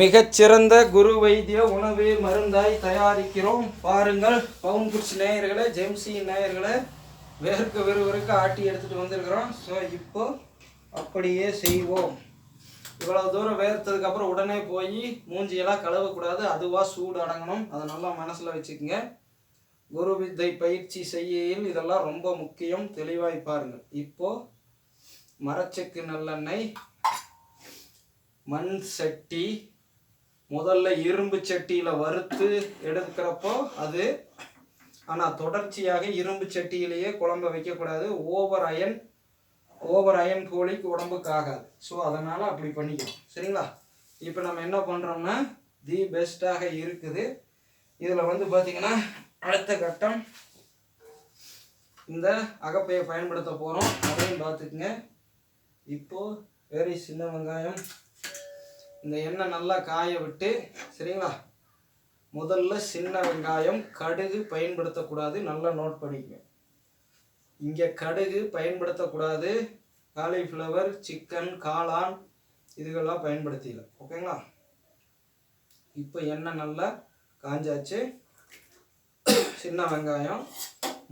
மிகச்சிறந்த குரு வைத்திய உணவு மருந்தாய் தயாரிக்கிறோம். பாருங்கள் பவுன் குட்ஸ் நேயர்களை ஜெம்சி நேயர்களை வேர்க்க விறுவிறுக்க ஆட்டி எடுத்துகிட்டு வந்திருக்கிறோம். ஸோ இப்போ அப்படியே செய்வோம். இவ்வளோ தூரம் வேர்த்ததுக்கப்புறம் உடனே போய் மூஞ்சியெல்லாம் கழுவக்கூடாது. அதுவாக சூடு அடங்கணும். அதை நல்லா மனசில் வச்சுக்கோங்க. குரு வித்தை பயிற்சி செய்யையில் இதெல்லாம் ரொம்ப முக்கியம். தெளிவாய் பாருங்கள். இப்போது மரச்செக்கு நல்லெண்ணெய் மண் சட்டி முதல்ல இரும்பு சட்டியில் வறுத்து எடுக்கிறப்போ அது ஆனால் தொடர்ச்சியாக இரும்பு சட்டியிலேயே குழம்ப வைக்கக்கூடாது. ஓவர் அயன் ஓவர் அயன் கோழிக்கு உடம்புக்கு ஆகாது. ஸோ அதனால் அப்படி பண்ணிக்கணும். சரிங்களா? இப்போ நம்ம என்ன பண்ணுறோம்னா தி பெஸ்ட்டாக இருக்குது. இதில் வந்து பார்த்திங்கன்னா அடுத்த கட்டம் இந்த அகப்பையை பயன்படுத்த போகிறோம் அதையும் பார்த்துக்குங்க. இப்போது வெரி சின்ன வெங்காயம். இந்த எண்ணெய் நல்லா காய விட்டு சரிங்களா? முதல்ல சின்ன வெங்காயம் கடுகு பயன்படுத்தக்கூடாது. நல்லா நோட் பண்ணிக்கங்க. இங்கே கடுகு பயன்படுத்தக்கூடாது. காலிஃப்ளவர் சிக்கன் காளான் இதுகெல்லாம் பயன்படுத்திடல ஓகேங்களா? இப்போ எண்ணெய் நல்லா காஞ்சாச்சு. சின்ன வெங்காயம்.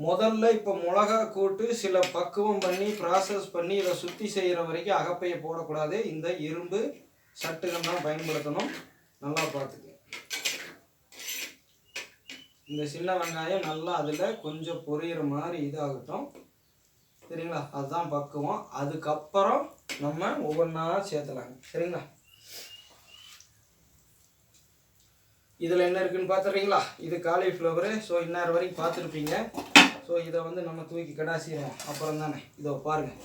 முதல்ல இப்போ மிளகா கூட்டு சில பக்குவம் பண்ணி ப்ராசஸ் பண்ணி இதை சுற்றி செய்கிற வரைக்கும் அகப்பையை போடக்கூடாது. இந்த இரும்பு சட்டுகள் தான் பயன்படுத்தணும். நல்லா பார்த்துக்க இந்த சின்ன வெங்காயம் நல்லா அதில் கொஞ்சம் பொரியிற மாதிரி இதாகட்டும். சரிங்களா? அதுதான் பக்குவம். அதுக்கப்புறம் நம்ம ஒவ்வொன்றா சேர்த்துலாங்க சரிங்களா? இதில் என்ன இருக்குன்னு பார்த்துறீங்களா இது காலிஃப்ளவரு ஸோ இந்நேரம் வரைக்கும் பார்த்துருப்பீங்க. ஸோ இதை வந்து நம்ம தூக்கி கடாசிடுவோம். அப்புறம் தானே இதோ பாருங்கள்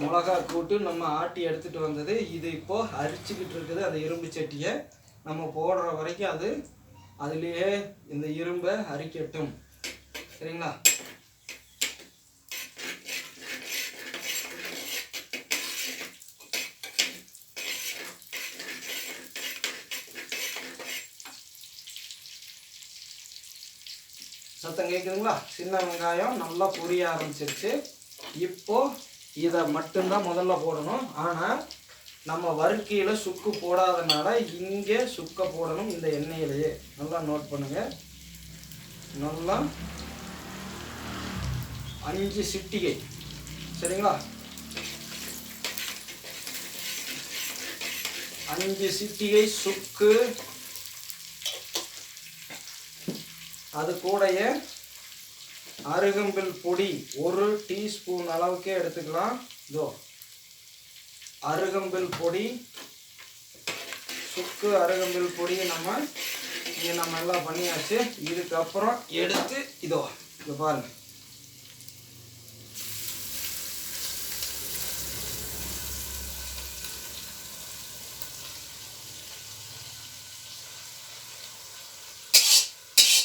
மிளகா கூட்டு நம்ம ஆட்டி எடுத்துகிட்டு வந்தது. இது இப்போது அரிச்சுக்கிட்டு இருக்குது. அந்த இரும்பு சட்டியை நம்ம போடுற வரைக்கும் அது அதுலேயே இந்த இரும்பை அரிக்கட்டும். சரிங்களா? சத்தம் கேட்குதுங்களா? சின்ன வெங்காயம் நல்லா பொரிய ஆரம்பிச்சிருச்சு. இப்போ இதை மட்டும்தான் முதல்ல போடணும். ஆனால் நம்ம வறுக்கையில் சுக்கு போடாதனால இங்கே சுக்க போடணும் இந்த எண்ணெயிலேயே. நல்லா நோட் பண்ணுங்கள் நல்லா அஞ்சு சிட்டிகை. சரிங்களா? அஞ்சு சிட்டிகை சுக்கு. அது கூடயே அருகம்பில் பொடி ஒரு டீஸ்பூன் அளவுக்கே எடுத்துக்கலாம். இதோ. அருகம்பில் பொடி சுக்கு அருகம்பில் பொடியை நம்ம இங்கே நம்ம எல்லாம் பண்ணியாச்சு. இதுக்கப்புறம் எடுத்து இதோ இதை பாருங்கள்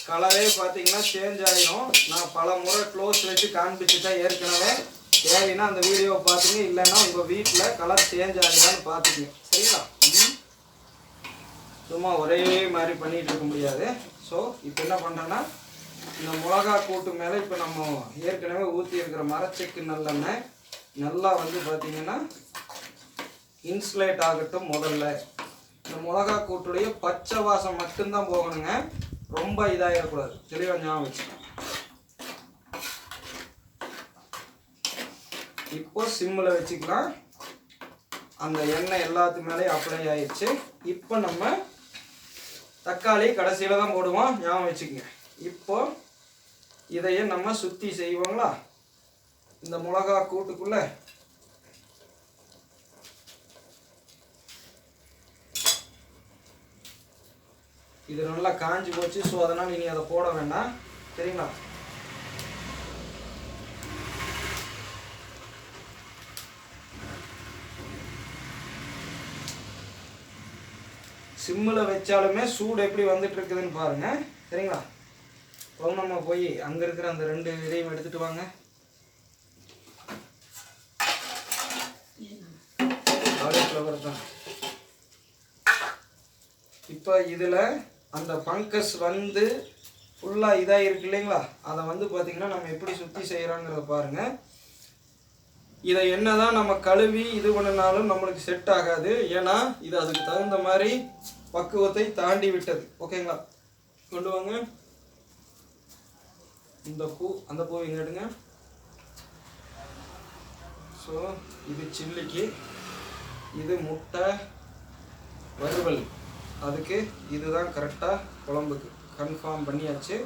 கலரே பார்த்தீங்கன்னா சேஞ்ச் ஆகிடும் நான் பல முறை க்ளோஸ் வச்சு காண்பிச்சுட்டேன் ஏற்கனவே. தேவைன்னா அந்த வீடியோவை பார்த்துங்க இல்லைன்னா உங்கள் வீட்டில் கலர் சேஞ்ச் ஆகுதான்னு பார்த்துங்க சரிங்களா. சும்மா ஒரே மாதிரி பண்ணிட்டு இருக்க முடியாது. ஸோ இப்போ என்ன பண்ணுறேன்னா இந்த மிளகா கூட்டு மேலே இப்போ நம்ம ஏற்கனவே ஊற்றி இருக்கிற மரச்செக்கு நல்லெண்ணெய் நல்லா வந்து பார்த்தீங்கன்னா இன்சுலேட் ஆகட்டும் முதல்ல. இந்த மிளகா கூட்டுடைய பச்சை வாசம் மட்டும்தான் போகணுங்க. ரொம்ப இதாகிடக்கூடாது தெளிவாக ஞாபகம் வச்சு இப்போ சிம்மில் வச்சுக்கலாம். அந்த எண்ணெய் எல்லாத்து மேலேயும் அப்ளை ஆயிடுச்சு. இப்போ நம்ம தக்காளி கடைசியில் தான் போடுவோம். ஞாபகம் வச்சுக்கோங்க. இப்போ இதையே நம்ம சுற்றி செய்வோங்களா? இந்த மிளகா கூட்டுக்குள்ளே இது நல்லா காஞ்சி போச்சு ஸோ அதனால் இனி அதை போட வேண்டாம். சரிங்களா? சிம்மில் வச்சாலுமே சூடு எப்படி வந்துட்டு இருக்குதுன்னு பாருங்க. சரிங்களா? பவுனம்மா போய் அங்கே இருக்கிற அந்த ரெண்டு இதையும் எடுத்துட்டு வாங்க. காலிஃப்ளவர் தான். இப்போ இதில் அந்த பங்கஸ் வந்து ஃபுல்லாக இதாக இருக்கு இல்லைங்களா? அதை வந்து பார்த்திங்கன்னா நம்ம எப்படி சுற்றி செய்கிறோங்கிறத பாருங்கள் இதை என்னதான் நம்ம கழுவி இது பண்ணினாலும் நம்மளுக்கு செட் ஆகாது. ஏன்னா இது அதுக்கு தகுந்த மாதிரி பக்குவத்தை தாண்டி விட்டது. ஓகேங்களா? கொண்டு வாங்க. இந்த பூ அந்த பூ இங்கே எடுங்க. ஸோ இது சில்லிக்கு இது முட்டை வறுவல். அதுக்கு இதுதான் கரெக்டாக குழம்புக்கு கன்ஃபார்ம் பண்ணியாச்சு.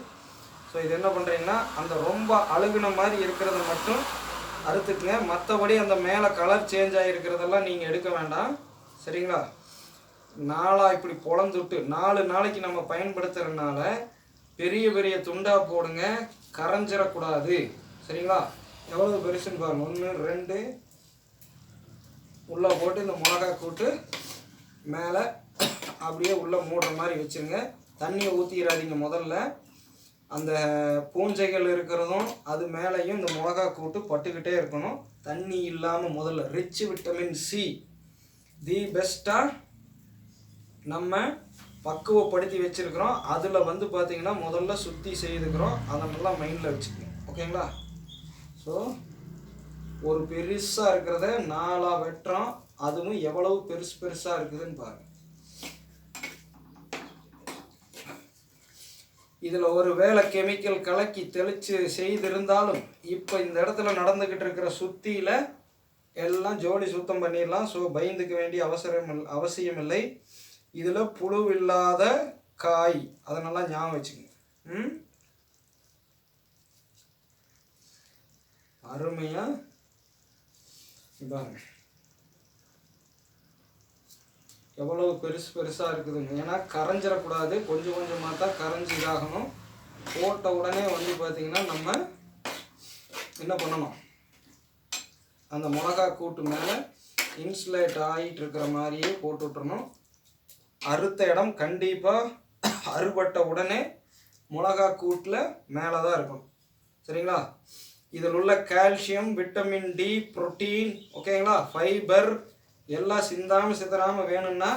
ஸோ இது என்ன பண்ணுறீங்கன்னா அந்த ரொம்ப அழுகுன மாதிரி இருக்கிறத மட்டும் அறுத்துக்குங்க. மற்றபடி அந்த மேலே கலர் சேஞ்ச் ஆகிருக்கிறதெல்லாம் நீங்கள் எடுக்க வேண்டாம். சரிங்களா? நாளாக இப்படி பொழந்துட்டு நாலு நாளைக்கு நம்ம பயன்படுத்துகிறதுனால பெரிய பெரிய துண்டாக போடுங்க. கரைஞ்சிடக்கூடாது. சரிங்களா? எவ்வளவு பெருசுன்னு பாருங்க. ஒன்று ரெண்டு. உள்ளே போட்டு இந்த மிளகா கூட்டு மேலே அப்படியே உள்ளே மூடுற மாதிரி வச்சுருங்க. தண்ணியை ஊற்றிடாதீங்க முதல்ல. அந்த பூஞ்சைகள் இருக்கிறதும் அது மேலேயும் இந்த மிளகா கூட்டு பட்டுக்கிட்டே இருக்கணும். தண்ணி இல்லாமல் முதல்ல ரிச் விட்டமின் சி தி பெஸ்ட்டாக நம்ம பக்குவப்படுத்தி வச்சிருக்கிறோம். அதில் வந்து பார்த்திங்கன்னா முதல்ல சுற்றி செய்துக்கிறோம். அதை நல்லா மைண்டில் வச்சுக்கணும். ஓகேங்களா ஸோ ஒரு பெருசாக இருக்கிறத நாலாக வெட்டுறோம். அதுவும் எவ்வளவு பெருசு பெருசாக இருக்குதுன்னு பாருங்க. இதில் ஒரு வேளை கெமிக்கல் கலக்கி தெளித்து செய்திருந்தாலும் இப்போ இந்த இடத்துல நடந்துக்கிட்டு இருக்கிற சுத்தியில் எல்லாம் ஜோடி சுத்தம் பண்ணிடலாம். ஸோ பயந்துக்க வேண்டிய அவசரம் இல்லை அவசியம் இல்லை. இதில் புழு இல்லாத காய் அதை நல்லா ஞாபகம் வச்சுக்கோங்க. ம்? அருமையாக பாருங்கள் எவ்வளவு பெருசு பெருசாக இருக்குதுங்க. ஏன்னா கரைஞ்சிடக்கூடாது. கொஞ்சம் கொஞ்சமாக தான் கரைஞ்சி இதாகணும். போட்ட உடனே வந்து பார்த்திங்கன்னா நம்ம என்ன பண்ணணும்? அந்த மிளகா கூட்டு மேலே இன்சுலேட் ஆகிட்டு இருக்கிற மாதிரியே போட்டு விட்டுறணும். அறுத்த இடம் கண்டிப்பாக அறுபட்ட உடனே மிளகா கூட்டில் மேலே தான் இருக்கணும். சரிங்களா? இதில் உள்ள கால்சியம் விட்டமின் டி புரோட்டீன் ஓகேங்களா ஃபைபர் எல்லாம் சிந்தாமல் சிதறாமல் வேணும்னா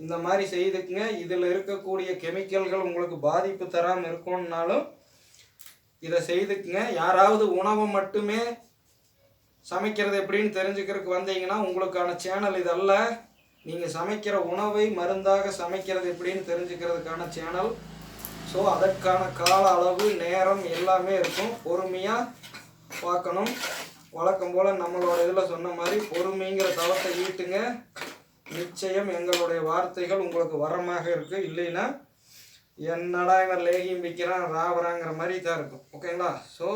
இந்த மாதிரி செய்துக்குங்க. இதில் இருக்கக்கூடிய கெமிக்கல்கள் உங்களுக்கு பாதிப்பு தராமல் இருக்கணும்னாலும் இதை செய்துக்குங்க. யாராவது உணவை மட்டுமே சமைக்கிறது எப்படின்னு தெரிஞ்சுக்கிறதுக்கு வந்தீங்கன்னா உங்களுக்கான சேனல் இதல்ல. நீங்கள் சமைக்கிற உணவை மருந்தாக சமைக்கிறது எப்படின்னு தெரிஞ்சுக்கிறதுக்கான சேனல். ஸோ அதற்கான கால அளவு நேரம் எல்லாமே இருக்கும். பொறுமையாக பார்க்கணும். வழக்கம் போல் நம்மளோட இதில் சொன்ன மாதிரி அப்படிங்கிற தளத்தை ஈட்டுங்க நிச்சயம் எங்களுடைய வார்த்தைகள் உங்களுக்கு வரமாக இருக்கு. இல்லைன்னா என்னடா இவன் லேகியம் விற்கிறான் ராவராங்கிற மாதிரி தான் இருக்கும் ஓகேங்களா ஸோ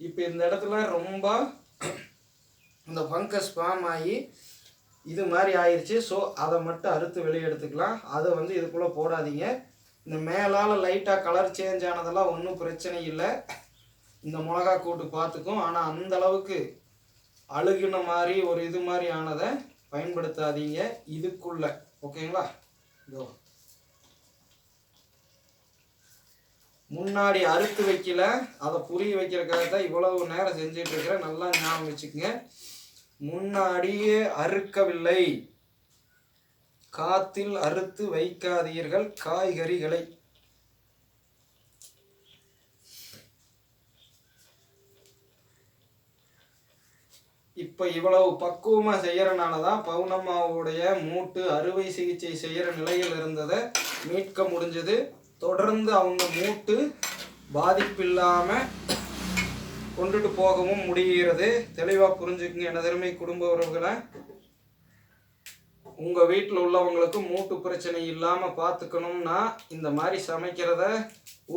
இப்போ இந்த இடத்துல ரொம்ப இந்த ஃபங்கஸ் ஃபார்ம் ஆகி இது மாதிரி ஆயிடுச்சு ஸோ அதை மட்டும் அறுத்து வெளியே எடுத்துக்கலாம். அதை வந்து இதுக்குள்ளே போடாதீங்க. இந்த மேலால் லைட்டாக கலர் சேஞ்ச் ஆனதெல்லாம் ஒன்றும் பிரச்சனை இல்லை. இந்த மிளகா கூட்டு பார்த்துக்கும். ஆனால் அந்த அளவுக்கு அழுகின மாதிரி ஒரு இது மாதிரி ஆனதை பயன்படுத்தாதீங்க. இதுக்குள்ள. ஓகேங்களா? இதோ. முன்னாடி அறுத்து வைக்கல. அதை புரிய வைக்கிறதுக்காக தான் இவ்வளவு நேரம் செஞ்சுட்டு இருக்கிறேன் நல்லா ஞாபகம் வச்சுக்கோங்க. முன்னாடியே அறுக்கவில்லை. காத்தில் அறுத்து வைக்காதீர்கள் காய்கறிகளை. இப்போ இவ்வளவு பக்குவமாக செய்கிறனால தான் பௌர்ணம்மாவுடைய மூட்டு அறுவை சிகிச்சை செய்கிற நிலையில் இருந்ததை மீட்க முடிஞ்சது. தொடர்ந்து அவங்க மூட்டு பாதிப்பில்லாமல் கொண்டுட்டு போகவும் முடிகிறது. தெளிவாக புரிஞ்சுக்குங்க. என்ன திறமை? குடும்ப உறவுகளை. உங்கள் வீட்டில் உள்ளவங்களுக்கு மூட்டு பிரச்சனை இல்லாமல் பார்த்துக்கணும்னா இந்த மாதிரி சமைக்கிறத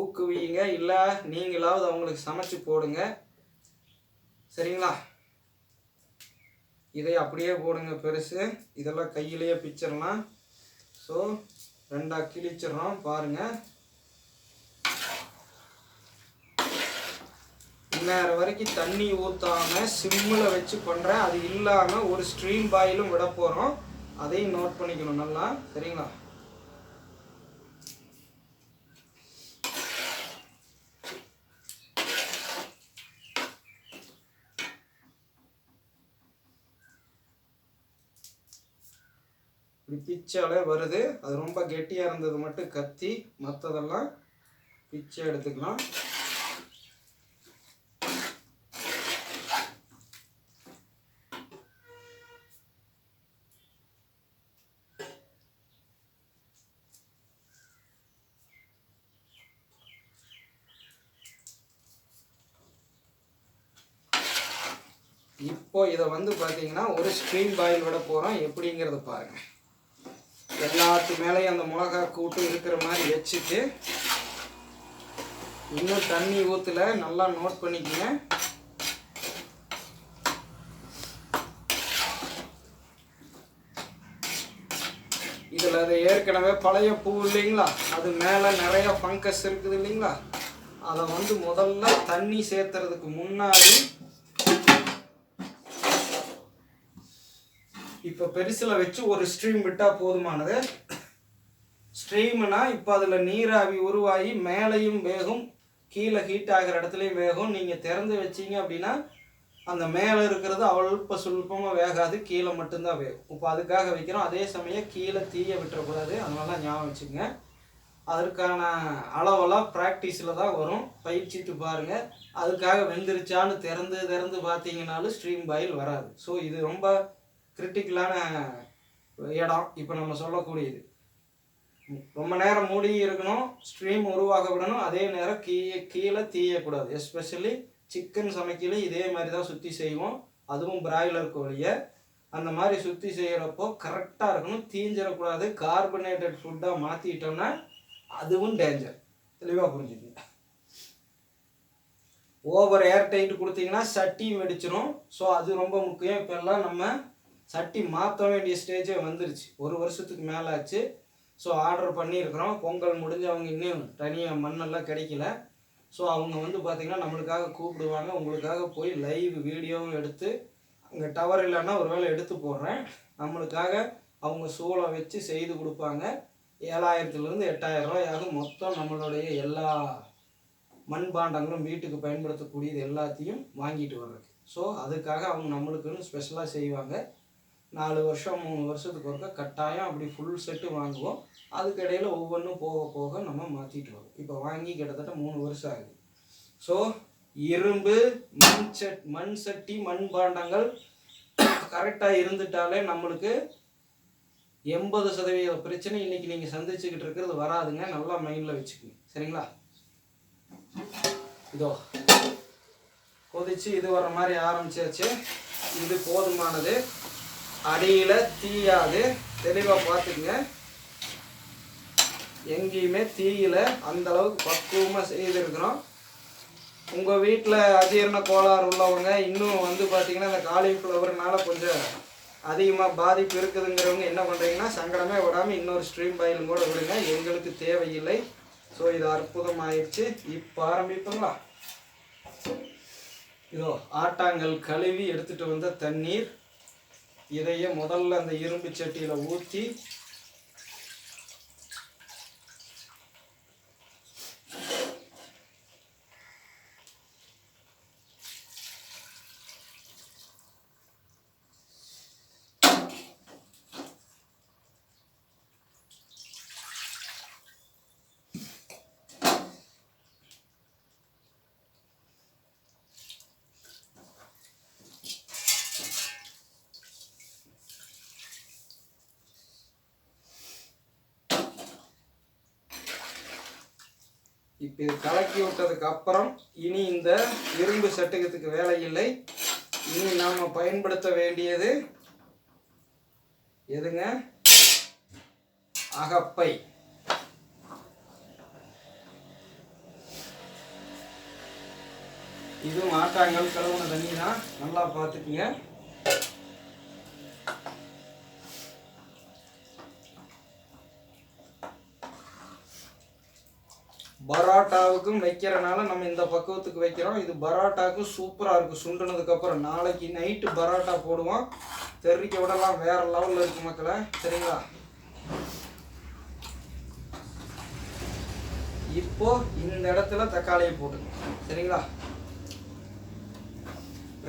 ஊக்குவிங்க. இல்லை நீங்களாவது அவங்களுக்கு சமைச்சு போடுங்க. சரிங்களா? இதை அப்படியே போடுங்க பெருசு. இதெல்லாம் கையிலேயே பிச்சிடலாம். ஸோ ரெண்டாக கிழிச்சிடுறோம். பாருங்கள் இந்நேரம் வரைக்கும் தண்ணி ஊற்றாம சிம்மில் வச்சு பண்ணுறேன் அது இல்லாமல் ஒரு ஸ்ட்ரீம் பாயிலும் விட போகிறோம் அதையும் நோட் பண்ணிக்கணும் நல்லா. சரிங்களா? பிச்சாலே வருது. அது ரொம்ப கெட்டியாக இருந்தது மட்டும் கத்தி மற்றதெல்லாம் பிச்சை எடுத்துக்கலாம். இப்போ இதை வந்து பார்த்தீங்கன்னா ஒரு ஸ்க்ரீன் பாயில் விட போகிறோம் எப்படிங்கிறத பாருங்கள் எல்லாத்து மேலேயும் அந்த மிளகா கூட்டு இருக்கிற மாதிரி வச்சுட்டு இன்னும் தண்ணி ஊற்றல நல்லா நோட் பண்ணிக்கங்க. இதில் அது ஏற்கனவே பழைய பூ இல்லைங்களா? அது மேலே நிறைய ஃபங்கஸ் இருக்குது இல்லைங்களா? அதை வந்து முதல்ல தண்ணி சேர்த்துறதுக்கு முன்னாடி இப்போ பெருசில் வச்சு ஒரு ஸ்ட்ரீம் விட்டால் போதுமானது? ஸ்ட்ரீம்னா இப்போ அதில் நீராவி உருவாகி மேலேயும் வேகும் கீழே ஹீட் ஆகிற இடத்துலையும் வேகும். நீங்கள் திறந்து வச்சீங்க அப்படின்னா அந்த மேலே இருக்கிறது அல்ப சுல்பமாக வேகாது கீழே மட்டும்தான் வேகும். இப்போ அதுக்காக வைக்கிறோம். அதே சமயம் கீழே தீய விட்டுறக்கூடாது. அதனால ஞாபகம் வச்சுங்க அதற்கான அளவெல்லாம் ப்ராக்டிஸில் தான் வரும். பயிற்சிட்டு பாருங்கள் அதுக்காக வெந்துருச்சான்னு திறந்து திறந்து பார்த்தீங்கனாலும் ஸ்ட்ரீம் பாயில் வராது. ஸோ இது ரொம்ப கிரிட்டிக்கலான இடம். இப்போ நம்ம சொல்லக்கூடியது. ரொம்ப நேரம் மூடி இருக்கணும். ஸ்ட்ரீம் உருவாக விடணும். அதே நேரம் கீழே கீழே தீயக்கூடாது. எஸ்பெஷலி சிக்கன் சமைக்கல இதே மாதிரி தான் சுற்றி செய்வோம். அதுவும் பிராய்லர் கோழியை. அந்த மாதிரி சுற்றி செய்கிறப்போ கரெக்டாக இருக்கணும். தீஞ்சிடக்கூடாது. கார்பனேட்டட் ஃபுட்டாக மாற்றிட்டோம்னா அதுவும் டேஞ்சர் தெளிவாக புரிஞ்சுக்கங்க ஓவர் ஏர் டைட் கொடுத்தீங்கன்னா சட்டி வெடிச்சிரும். ஸோ அது ரொம்ப முக்கியம். இப்போ எல்லாம் நம்ம சட்டி மாற்ற வேண்டிய ஸ்டேஜே வந்துருச்சு. ஒரு வருஷத்துக்கு மேலே ஆச்சு ஸோ ஆர்டர் பண்ணியிருக்கிறோம். பொங்கல் முடிஞ்சவங்க இன்னும் தனியாக மண்ணெல்லாம் கிடைக்கல. ஸோ அவங்க வந்து பார்த்திங்கன்னா நம்மளுக்காக கூப்பிடுவாங்க. உங்களுக்காக போய் லைவ் வீடியோவும் எடுத்து அங்கே டவர் இல்லைன்னா ஒரு வேளை எடுத்து போடுறேன். நம்மளுக்காக அவங்க சூளை வச்சு செய்து கொடுப்பாங்க. ஏழாயிரத்துலேருந்து எட்டாயிரம் ரூபாய் மொத்தம் நம்மளுடைய எல்லா மண்பாண்டங்களும் வீட்டுக்கு பயன்படுத்தக்கூடியது எல்லாத்தையும் வாங்கிட்டு வர்றதுக்கு. ஸோ அதுக்காக அவங்க நம்மளுக்குன்னு ஸ்பெஷலாக செய்வாங்க. நாலு வருஷம் மூணு வருஷத்துக்கு ஒருக்கா கட்டாயம் அப்படி ஃபுல் செட்டு வாங்குவோம். அதுக்கிடையில் ஒவ்வொன்றும் போக போக நம்ம மாற்றிட்டு வரோம். இப்போ வாங்கி கிட்டத்தட்ட மூணு வருஷம் ஆகுது. ஸோ இரும்பு மண் சட் மண் சட்டி மண் பாண்டங்கள் கரெக்டாக இருந்துட்டாலே நம்மளுக்கு எண்பது சதவீத பிரச்சனை இன்னைக்கு நீங்கள் சந்திச்சுக்கிட்டு இருக்கிறது வராதுங்க. நல்லா மைண்டில் வச்சுக்கோங்க. சரிங்களா? இதோ கொதிச்சு இது வர மாதிரி ஆரம்பிச்சாச்சு. இது போதுமானது. அடியில் தீயாது. தெளிவாக பார்த்துக்குங்க. எங்கேயுமே தீயில அந்த அளவுக்கு பக்குவமாக செய்திருக்கிறோம். உங்கள் வீட்டில் அஜீரண கோளாறு உள்ளவங்க இன்னும் வந்து பார்த்தீங்கன்னா இந்த காலிஃப்ளவர்னால கொஞ்சம் அதிகமாக பாதிப்பு இருக்குதுங்கிறவங்க என்ன பண்ணுறீங்கன்னா சங்கடமே விடாமல் இன்னொரு ஸ்ட்ரீம் பாயிலும் கூட விடுங்க. எங்களுக்கு தேவையில்லை. ஸோ இது அற்புதமாயிடுச்சு இப்போ ஆரம்பிப்போங்களா? இதோ ஆட்டாங்கல் கழுவி எடுத்துகிட்டு வந்த தண்ணீர். இதையே முதல்ல அந்த இரும்பு சட்டியில் ஊற்றி இப்போ இது கலக்கி விட்டதுக்கு அப்புறம் இனி இந்த இரும்பு சட்டகத்துக்கு வேலை இல்லை. இனி நாம் பயன்படுத்த வேண்டியது எதுங்க? அகப்பை. இது மாட்டாங்கல் கழுவுன தண்ணி தான் நல்லா பார்த்துக்குங்க. பரோட்டாவுக்கும் வைக்கிறனால நம்ம இந்த பக்குவத்துக்கு வைக்கிறோம். இது பரோட்டாவுக்கு சூப்பராக இருக்கும். சுண்டுனதுக்கு அப்புறம் நாளைக்கு நைட்டு பரோட்டா போடுவோம். தெரிவிக்க விடலாம். வேற லெவலில் இருக்கு மக்களை. சரிங்களா? இப்போ இந்த இடத்துல தக்காளியை போட்டுங்க சரிங்களா?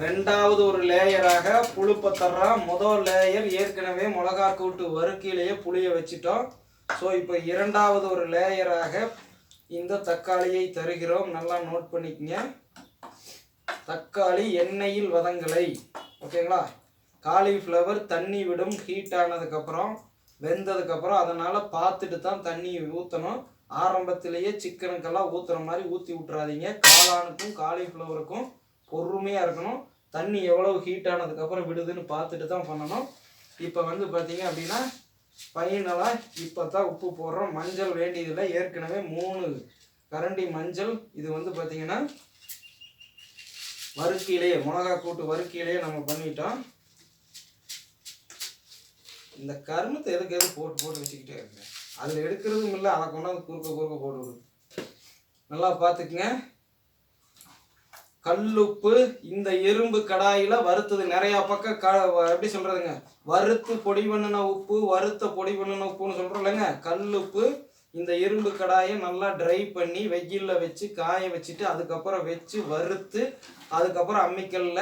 ரெண்டாவது ஒரு லேயராக புழுப்பை தர்றோம் முதல் லேயர் ஏற்கனவே மிளகா கூட்டு வறுக்கையிலேயே புளியை வச்சிட்டோம். ஸோ இப்போ இரண்டாவது ஒரு லேயராக இந்த தக்காளியை தருகிறோம். நல்லா நோட் பண்ணிக்கங்க. தக்காளி எண்ணெயில் வதங்கலை. ஓகேங்களா காலிஃப்ளவர் தண்ணி விடும் ஹீட் ஆனதுக்கப்புறம் வெந்ததுக்கப்புறம் அதனால் பார்த்துட்டு தான் தண்ணி ஊற்றணும் ஆரம்பத்திலேயே சிக்கனுக்கெல்லாம் ஊற்றுற மாதிரி ஊற்றி விட்றாதீங்க காளானுக்கும் காலிஃப்ளவருக்கும் பொறுமையாக இருக்கணும். தண்ணி எவ்வளோ ஹீட் ஆனதுக்கப்புறம் விடுதுன்னு பார்த்துட்டு தான் பண்ணணும். இப்போ வந்து பார்த்தீங்க அப்படின்னா ஃபைனலாக இப்போ தான் உப்பு போடுறோம். மஞ்சள் வேண்டியதில்லை. ஏற்கனவே மூணு கரண்டி மஞ்சள். இது வந்து பார்த்தீங்கன்னா வறுக்கிலேயே மிளகா கூட்டு வறுக்கிலேயே நம்ம பண்ணிட்டோம். இந்த கருமத்தை எதுக்கு எது போட்டு போட்டு வச்சுக்கிட்டே இருக்கேன்? அதில் எடுக்கிறதும் இல்லை அதை கொண்டாந்து குறுக்க குறுக்க போட்டு நல்லா பார்த்துக்குங்க கல்லுப்பு இந்த இரும்பு கடாயில வறுத்தது. நிறைய பக்கம் க எப்படி சொல்றதுங்க? வறுத்து பொடி பண்ணின உப்பு வறுத்த பொடி பண்ணின உப்புன்னு சொல்றோம் இல்லைங்க கல்லுப்பு இந்த இரும்பு கடாயை நல்லா ட்ரை பண்ணி வெயிலில் வச்சு காய வச்சுட்டு அதுக்கப்புறம் வச்சு வறுத்து அதுக்கப்புறம் அம்மிக்கல்ல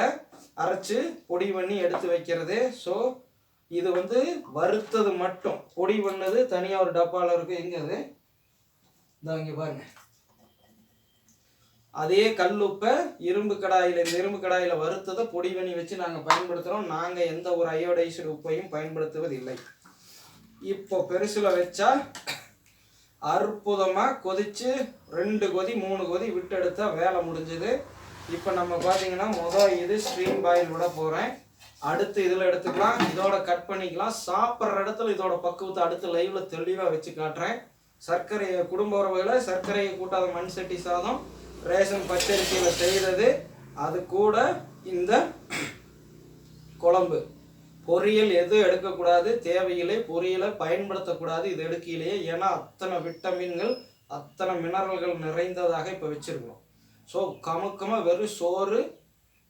அரைச்சு பொடி பண்ணி எடுத்து வைக்கிறது. ஸோ இது வந்து வறுத்தது மட்டும். பொடி பண்ணது தனியாக ஒரு டப்பாவில் இருக்கும். எங்கே அது? இந்த இங்க பாருங்க. அதே கல்லுப்பை இரும்பு கடாயில் இந்த இரும்பு கடாயில் வறுத்ததை பொடி பண்ணி வச்சு நாங்கள் பயன்படுத்துகிறோம் நாங்கள் எந்த ஒரு அயோடைஸ்டு உப்பையும் பயன்படுத்துவதில்லை. இப்போ பெருசில் வச்சா அற்புதமாக கொதித்து ரெண்டு கொதி மூணு கொதி விட்டு எடுத்தால் வேலை முடிஞ்சுது. இப்போ நம்ம பார்த்தீங்கன்னா மொதல் இது ஸ்ட்ரீம் பாயில் விட போகிறேன் அடுத்து இதில் எடுத்துக்கலாம் இதோட கட் பண்ணிக்கலாம். சாப்பிட்ற இடத்துல இதோட பக்குவத்தை அடுத்து லைவில் தெளிவாக வச்சு காட்டுறேன். சர்க்கரையை குடும்ப உறவுகளை சர்க்கரையை கூட்டாத மண் சட்டி சாதம் ரேஷன் பச்சரிசியில் செய்கிறது அது கூட இந்த குழம்பு. பொரியல் எதுவும் எடுக்கக்கூடாது தேவையில்லை. பொரியலை பயன்படுத்தக்கூடாது இது எடுக்கையிலேயே. ஏன்னா அத்தனை விட்டமின்கள் அத்தனை மினரல்கள் நிறைந்ததாக இப்போ வச்சுருக்கணும் ஸோ கமுக்கமாக வெறும் சோறு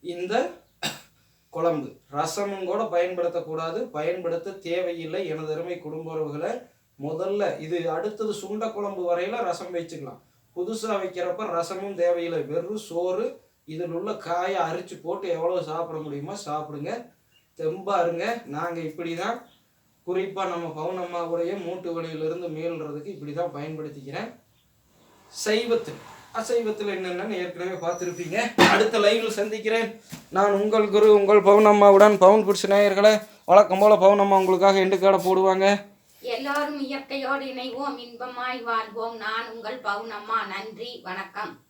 இந்த குழம்பு. ரசமும் கூட பயன்படுத்தக்கூடாது பயன்படுத்த தேவையில்லை. எனது அருமை குடும்ப உறவுகளை முதல்ல இது அடுத்தது சுண்ட குழம்பு வரையில் ரசம் வச்சுக்கலாம். புதுசாக வைக்கிறப்ப ரசமும் தேவையில்லை. வெறும் சோறு இதில் உள்ள காயை அரிச்சு போட்டு எவ்வளோ சாப்பிட முடியுமோ சாப்பிடுங்க. தெம்பாருங்க நாங்கள் இப்படி தான் குறிப்பாக நம்ம பவுனம்மாவுடைய மூட்டு வழியிலிருந்து மீள்றதுக்கு இப்படி தான் பயன்படுத்திக்கிறேன். சைவத்தில் அசைவத்தில் என்னென்னு ஏற்கனவே பார்த்துருப்பீங்க. அடுத்த லைவில் சந்திக்கிறேன். நான் உங்கள் குரு உங்கள் பவுனம்மாவுடன் பவுன் பிடிச்ச நேயர்களை வழக்கம் போல் பவுனம்மா உங்களுக்காக எண்டு காடை போடுவாங்க. எல்லாரும் இயற்கையோடு இணைவோம் இன்பமாய் வாழ்வோம். நான் உங்கள் பவுனம்மா நன்றி வணக்கம்.